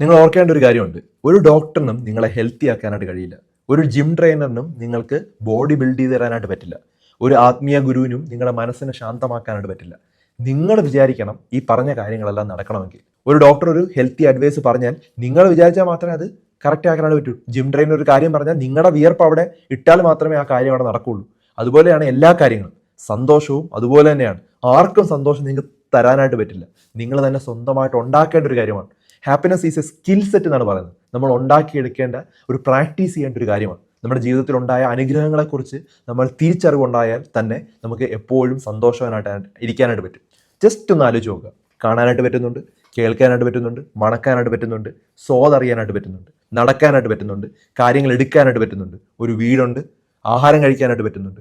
നിങ്ങൾ ഓർക്കേണ്ട ഒരു കാര്യമുണ്ട്. ഒരു ഡോക്ടറിനും നിങ്ങളെ ഹെൽത്തി ആക്കാനായിട്ട് കഴിയില്ല. ഒരു ജിം ട്രെയിനറിനും നിങ്ങൾക്ക് ബോഡി ബിൽഡ് ചെയ്ത് തരാനായിട്ട് പറ്റില്ല. ഒരു ആത്മീയ ഗുരുവിനും നിങ്ങളുടെ മനസ്സിനെ ശാന്തമാക്കാനായിട്ട് പറ്റില്ല. നിങ്ങൾ വിചാരിക്കണം ഈ പറഞ്ഞ കാര്യങ്ങളെല്ലാം നടക്കണമെങ്കിൽ. ഒരു ഡോക്ടർ ഒരു ഹെൽത്തി അഡ്വൈസ് പറഞ്ഞാൽ നിങ്ങൾ വിചാരിച്ചാൽ മാത്രമേ അത് കറക്റ്റ് ആക്കാനായിട്ട് പറ്റൂ. ജിം ട്രെയിനർ ഒരു കാര്യം പറഞ്ഞാൽ നിങ്ങളുടെ വിയർപ്പ് അവിടെ ഇട്ടാൽ മാത്രമേ ആ കാര്യം അവിടെ നടക്കുള്ളൂ. അതുപോലെയാണ് എല്ലാ കാര്യങ്ങളും. സന്തോഷവും അതുപോലെ തന്നെയാണ്. ആർക്കും സന്തോഷം നിങ്ങൾക്ക് തരാനായിട്ട് പറ്റില്ല. നിങ്ങൾ തന്നെ സ്വന്തമായിട്ട് ഉണ്ടാക്കേണ്ട ഒരു കാര്യമാണ്. Happiness is a skill set എന്നാണ് പറയുന്നത്. നമ്മൾ ഉണ്ടാക്കിയെടുക്കേണ്ട ഒരു പ്രാക്ടീസ് ചെയ്യേണ്ട ഒരു കാര്യമാണ്. നമ്മുടെ ജീവിതത്തിൽ ഉണ്ടായ അനുഗ്രഹങ്ങളെക്കുറിച്ച് നമ്മൾ തിരിച്ചറിവുണ്ടായാൽ തന്നെ നമുക്ക് എപ്പോഴും സന്തോഷവാനായിട്ട് ഇരിക്കാനായിട്ട് പറ്റും. ജസ്റ്റ് ഒന്ന് ആലോചിച്ച് നോക്കുക. കാണാനായിട്ട് പറ്റുന്നുണ്ട് കേൾക്കാനായിട്ട് പറ്റുന്നുണ്ട് മണക്കാനായിട്ട് പറ്റുന്നുണ്ട് സ്വാദറിയാനായിട്ട് പറ്റുന്നുണ്ട് നടക്കാനായിട്ട് പറ്റുന്നുണ്ട് കാര്യങ്ങൾ എടുക്കാനായിട്ട് പറ്റുന്നുണ്ട് ഒരു വീടുണ്ട് ആഹാരം കഴിക്കാനായിട്ട് പറ്റുന്നുണ്ട്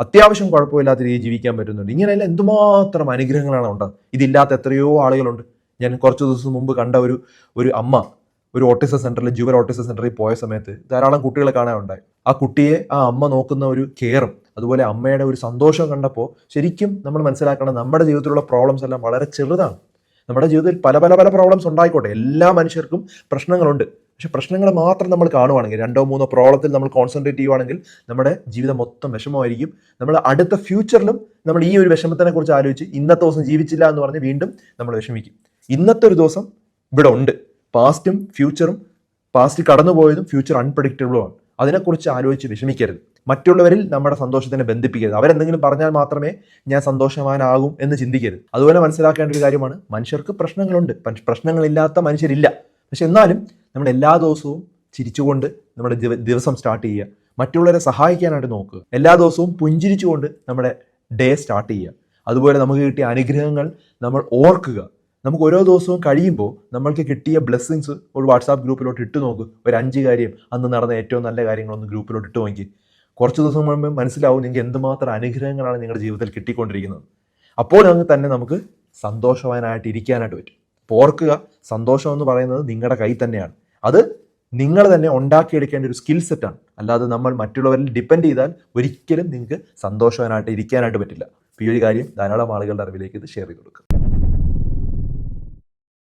അത്യാവശ്യം കുഴപ്പമില്ലാത്ത രീതിയിൽ ജീവിക്കാൻ പറ്റുന്നുണ്ട്. ഇങ്ങനെയെല്ലാം എന്തുമാത്രം അനുഗ്രഹങ്ങളാണ് ഉണ്ടാകുന്നത്? ഇതില്ലാത്ത എത്രയോ ആളുകളുണ്ട്. ഞാൻ കുറച്ച് ദിവസം മുമ്പ് കണ്ട ഒരു ഒരു അമ്മ ഒരു ഓട്ടിസം സെന്ററിൽ ജുവൽ ഓട്ടിസം സെന്ററിൽ പോയ സമയത്ത് ധാരാളം കുട്ടികളെ കാണാനുണ്ടായി. ആ കുട്ടിയെ ആ അമ്മ നോക്കുന്ന ഒരു കെയറും അതുപോലെ അമ്മയുടെ ഒരു സന്തോഷം കണ്ടപ്പോൾ ശരിക്കും നമ്മൾ മനസ്സിലാക്കണം നമ്മുടെ ജീവിതത്തിലുള്ള പ്രോബ്ലംസ് എല്ലാം വളരെ ചെറുതാണ്. നമ്മുടെ ജീവിതത്തിൽ പല പല പല പ്രോബ്ലംസ് ഉണ്ടായിക്കോട്ടെ. എല്ലാ മനുഷ്യർക്കും പ്രശ്നങ്ങളുണ്ട്. പക്ഷെ പ്രശ്നങ്ങൾ മാത്രം നമ്മൾ കാണുവാണെങ്കിൽ രണ്ടോ മൂന്നോ പ്രോബ്ലത്തിൽ നമ്മൾ കോൺസെൻട്രേറ്റ് ചെയ്യുവാണെങ്കിൽ നമ്മുടെ ജീവിതം മൊത്തം വിഷമമായിരിക്കും. നമ്മൾ അടുത്ത ഫ്യൂച്ചറിലും നമ്മൾ ഈ ഒരു വിഷമത്തിനെ കുറിച്ച് ആലോചിച്ച് ഇന്നത്തെ ദിവസം ജീവിച്ചില്ല എന്ന് പറഞ്ഞ് വീണ്ടും നമ്മൾ വിഷമിക്കും. ഇന്നത്തെ ഒരു ദിവസം ഇവിടെ ഉണ്ട്. പാസ്റ്റും ഫ്യൂച്ചറും പാസ്റ്റ് കടന്നുപോയതും ഫ്യൂച്ചർ അൺപ്രഡിക്റ്റബിളുമാണ് അതിനെക്കുറിച്ച് ആലോചിച്ച് വിഷമിക്കരുത്. മറ്റുള്ളവരിൽ നമ്മുടെ സന്തോഷത്തിനെ ബന്ധിപ്പിക്കരുത്. അവരെന്തെങ്കിലും പറഞ്ഞാൽ മാത്രമേ ഞാൻ സന്തോഷവാനാകും എന്ന് ചിന്തിക്കരുത്. അതുപോലെ മനസ്സിലാക്കേണ്ട ഒരു കാര്യമാണ് മനുഷ്യർക്ക് പ്രശ്നങ്ങളുണ്ട്. പ്രശ്നങ്ങളില്ലാത്ത മനുഷ്യരില്ല. പക്ഷെ എന്നാലും നമ്മൾ എല്ലാ ദിവസവും ചിരിച്ചുകൊണ്ട് നമ്മുടെ ദിവസം സ്റ്റാർട്ട് ചെയ്യുക. മറ്റുള്ളവരെ സഹായിക്കാനായിട്ട് നോക്കുക. എല്ലാ ദിവസവും പുഞ്ചിരിച്ചുകൊണ്ട് നമ്മുടെ ഡേ സ്റ്റാർട്ട് ചെയ്യുക. അതുപോലെ നമുക്ക് കിട്ടിയ അനുഗ്രഹങ്ങൾ നമ്മൾ ഓർക്കുക. നമുക്ക് ഓരോ ദിവസവും കഴിയുമ്പോൾ നമ്മൾക്ക് കിട്ടിയ ബ്ലെസ്സിങ്സ് ഒരു വാട്സാപ്പ് ഗ്രൂപ്പിലോട്ട് ഇട്ട് നോക്ക്. ഒരു അഞ്ച് കാര്യം അന്ന് നടന്ന ഏറ്റവും നല്ല കാര്യങ്ങളൊന്ന് ഗ്രൂപ്പിലോട്ട് ഇട്ട് നോക്കി. കുറച്ച് ദിവസം കഴിയുമ്പോൾ മനസ്സിലാവും നിങ്ങൾക്ക് എന്തുമാത്രം അനുഗ്രഹങ്ങളാണ് നിങ്ങളുടെ ജീവിതത്തിൽ കിട്ടിക്കൊണ്ടിരിക്കുന്നത്. അപ്പോൾ അങ്ങ് തന്നെ നമുക്ക് സന്തോഷവാനായിട്ട് ഇരിക്കാനായിട്ട് പറ്റും. അപ്പോൾ ഓർക്കുക സന്തോഷം എന്ന് പറയുന്നത് നിങ്ങളുടെ കയ്യിൽ തന്നെയാണ്. അത് നിങ്ങൾ തന്നെ ഉണ്ടാക്കിയെടുക്കേണ്ട ഒരു സ്കിൽ സെറ്റാണ് അല്ലാതെ നമ്മൾ മറ്റുള്ളവരിൽ ഡിപ്പെൻഡ് ചെയ്താൽ ഒരിക്കലും നിങ്ങൾക്ക് സന്തോഷവാനായിട്ട് ഇരിക്കാനായിട്ട് പറ്റില്ല. അപ്പോൾ ഈ ഒരു കാര്യം ധാരാളം ആളുകളുടെ അറിവിലേക്ക് ഇത് ഷെയർ ചെയ്ത് കൊടുക്കുക